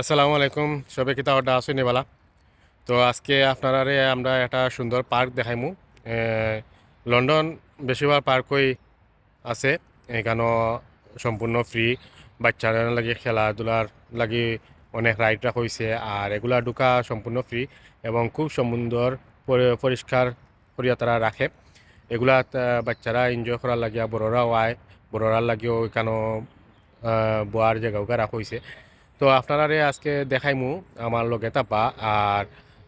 আসসালামু আলাইকুম। সবে কিতা অর্ডার আসুন নেবালা তো আজকে আপনারারে আমরা একটা সুন্দর পার্ক দেখাইমু। লন্ডন বেশিরভাগ পার্কই আছে। এখানেও সম্পূর্ণ ফ্রি। বাচ্চারা লাগে খেলাধুলার লাগি অনেক রাইড রাখা হয়েছে আর এগুলা ঢুকা সম্পূর্ণ ফ্রি এবং খুব সুন্দর পরি- পরিষ্কার করিয়া তারা রাখে। এগুলা বাচ্চারা এনজয় করার লাগিয়া বড়রাও আয়। বড়রার লাগিও এখানেও বোয়ার জায়গাও রাখা হয়েছে তো আপনারা আজকে দেখাইমু আমার লগে তাপা আর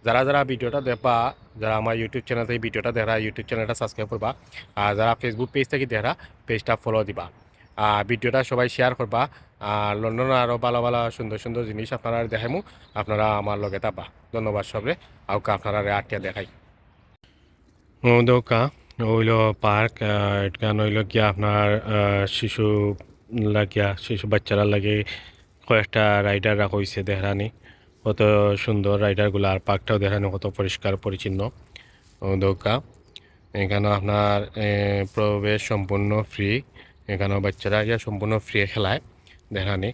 যারা যারা ভিডিওটা দেখবা, যারা আমার ইউটিউব চ্যানেল থেকে ভিডিওটা দেখা ইউটিউব চ্যানেলটা সাবস্ক্রাইব করবা। আর যারা ফেসবুক পেজ থেকে দেখা পেজটা ফলো দিবা। আর ভিডিওটা সবাই শেয়ার করবা। আর লন্ডন আরও ভালো ভালো সুন্দর সুন্দর জিনিস আপনারা দেখাইমু। আপনারা আমার লগে তাপা ধন্যবাদ সবরে। আউকা আপনারা আটটা দেখাই। দৌকা হইল পার্ক এটা হইল গিয়া আপনার শিশু লাগিয়া, শিশু বাচ্চারা লাগে কয়েকটা রাইডার রাখা হয়েছে দেহরানি। কত সুন্দর রাইডারগুলো আর পার্কটাও দেখানো কত পরিষ্কার, পরিচ্ছন্ন। দৌকা। এখানে আপনার প্রবেশ সম্পূর্ণ ফ্রি এখানেও বাচ্চারা ইয়া সম্পূর্ণ ফ্রি খেলায় দেখানি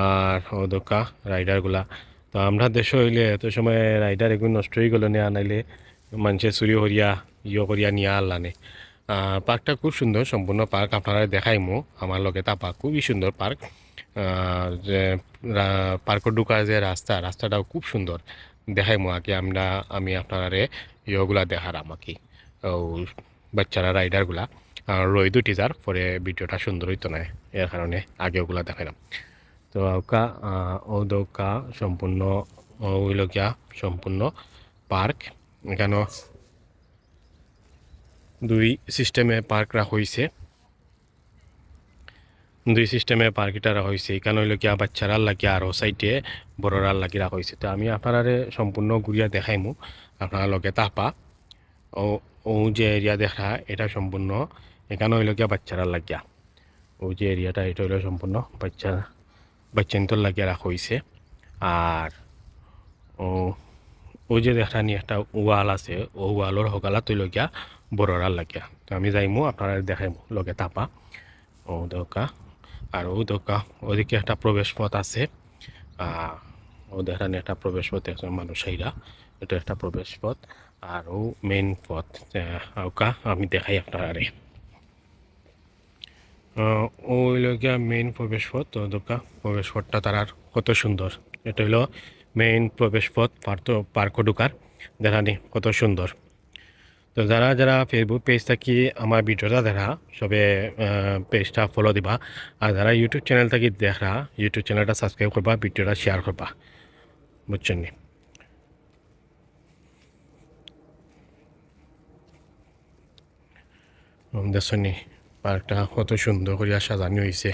আর ও দৌকা রাইডারগুলা তো আমরা দেশ হইলে এত সময় রাইডার এগুলো নষ্ট হয়ে গেল নিয়ে আনাইলে মানুষে চুরি করিয়া ইয়ে করিয়া নিয়ে আনলানে পার্কটা খুব সুন্দর, সম্পূর্ণ পার্ক আপনারা দেখাইমু। আমার লগে তা পার্ক খুবই সুন্দর পার্ক। যে পার্কর ঢুকার যে রাস্তা, রাস্তাটাও খুব সুন্দর। দেখাইমু আগে আমরা, আমি আপনারে ইয়েগুলা দেখার আমাকে ও বাচ্চারা, রাইডারগুলা। রই দুটি যার, পরে ভিডিওটা সুন্দর হইতো না, এর কারণে আগে ওগুলা দেখাইলাম। তো ওকা ও দৌকা সম্পূর্ণ ওইলকিয়া সম্পূর্ণ পার্ক। এখানেও দুই সিস্টেমে পার্ক রাখা হয়েছে দুই সিস্টেমে পার্ক এটা রাখা হয়েছে। এখানে হইল কি বাচ্চারা লাগে আরও সাইডে বড়রা লাগি রাখা হয়েছে? তো আমি আপনারে সম্পূর্ণ ঘুরিয়া দেখাইমু। আপনারা লগে তাপা। ও ও যে এরিয়া দেখা, এটা সম্পূর্ণ। এখানে হইল বাচ্চারা লাগিয়া ও যে এরিয়াটা এটা হইল সম্পূর্ণ বাচ্চা বাচ্চান্তর লাগিয়া রাখা হয়েছে আর ও ও যে দেখানি একটা ওয়াল আছে, ও ওয়ালর সকালা তৈল গিয়া বড়রা লাগিয়া তো আমি যাইমু আপনারা দেখাইমু লগে তাপা। ও দৌকা আর ও দৌকা ওদিকে একটা প্রবেশ পথ আছে দেখানি একটা প্রবেশ পথ একজন মানুষ আইরা এটা একটা প্রবেশ পথ আর ও মেন পথ ওকা আমি দেখাই আপনারে। আহ, ও হইল গিয়া মেইন প্রবেশ পথ তো দোকা প্রবেশ পথটা তারার কত সুন্দর। এটা হইল মেইন প্রবেশ পথ পার্ক পার্ক ঢুকার দেখানি কত সুন্দর। তো যারা যারা ফেসবুক পেজ থাকি আমার ভিডিওটা দেখা সবে পেজটা ফলো দিবা। আর যারা ইউটিউব চ্যানেল থাকি দেখা ইউটিউব চ্যানেলটা সাবস্ক্রাইব করবা ভিডিওটা শেয়ার করবা বুঝছেন নি? দেখছনি পার্কটা কত সুন্দর করিয়া সাজানো হয়েছে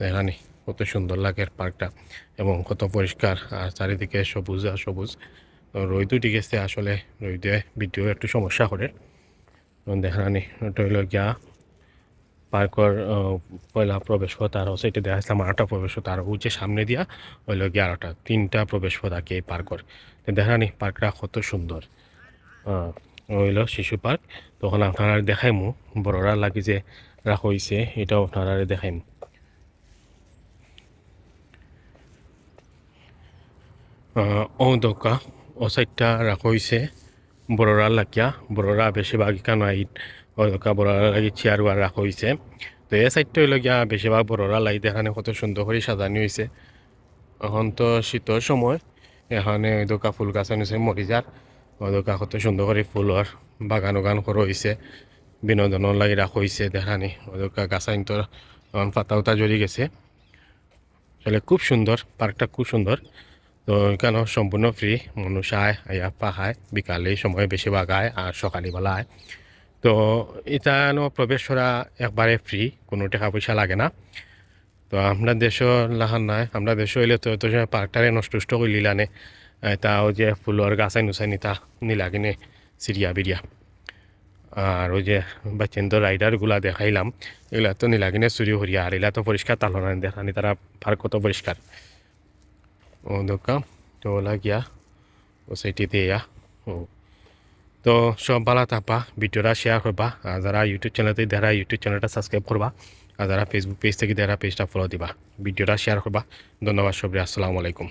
দেখানি কত সুন্দর লাগে পার্কটা এবং কত পরিষ্কার আর চারিদিকে সবুজ আর সবুজ। রোদও ঠিক আছে আসলে রোদে ভিডিও একটু সমস্যা করে। দেখানি ওটা হইল গিয়া পার্কর পয়লা প্রবেশ পথ আর এটা দেখা যাচ্ছে আরেকটা প্রবেশ পথ আর যে সামনে দিয়া হইল গিয়া আরেকটা তিনটা প্রবেশ পথ আর কি এই পার্কর। দেখানি পার্কটা কত সুন্দর। হইল শিশু পার্ক। তখন আপনারা দেখাইমু বড়রা লাগি যে রাখা হয়েছে এটাও আপনারা দেখাইমু। আহ, ও সাইডটা রাখা হয়েছে বড়রা লাগিয়া বড়রা বেশিরভাগ কেন আইট দোকা বড়রা লাগি চেয়ার ওয়ার রাখা হয়েছে তো এই সাইডটা হইল গিয়া বেশিরভাগ বড়রা লাগি এখানে কত সুন্দর করে সাজানো হয়েছে এখন তো শীতের সময়, এখানে ওই দোকা ফুল গাছ আনিছে মরিজার ওই দোকা কত সুন্দর করে ফুলর বাগান ওগান করা হয়েছে বিনোদনের লাগি রাখা হয়েছে দেখানি। ওই দোকা গাছ আইন তো এখন পাতা উতা জ্বলি গেছে। আসলে খুব সুন্দর পার্কটা খুব সুন্দর তো এখানে সম্পূর্ণ ফ্রি মানুষ আয় আয়া পাহায়, বিকালে সময় বেশিরভাগ আয় আর সকালবেলা আয় তো এটা প্রবেশ করা একবারে ফ্রি কোনো টাকা পয়সা লাগে না। তো আমরা দেশও লাহান নাই, আমরা দেশ হইলে তো তো পার্কটারে নষ্ট টষ্ট করে লিলানে তাও যে ফুলর গাছাই নুসাইনি তা নিলাগিনে সিরিয়া বিরিয়া। আর ওই যে বাচ্চেন্দ্র রাইডারগুলা দেখাইলাম, এগুলা তো নিলাগিনে চুরি হরিয়া আর এগুলা তো পরিষ্কার তালো না দেখানি তারা পার্ক কত পরিষ্কার। ও দোকা তো ওলা গিয়া ও সেটি দিয়া ও তো সব ভালো থাকবা, ভিডিওটা শেয়ার করবা, আর যারা ইউটিউব চ্যানেলতে দেখা ইউটিউব চ্যানেলটা সাবস্ক্রাইব করবা, আর যারা ফেসবুক পেজ থেকে দেখা পেজটা ফলো দিবা, ভিডিওটা শেয়ার করবা। ধন্যবাদ সবরে আসসালামু আলাইকুম।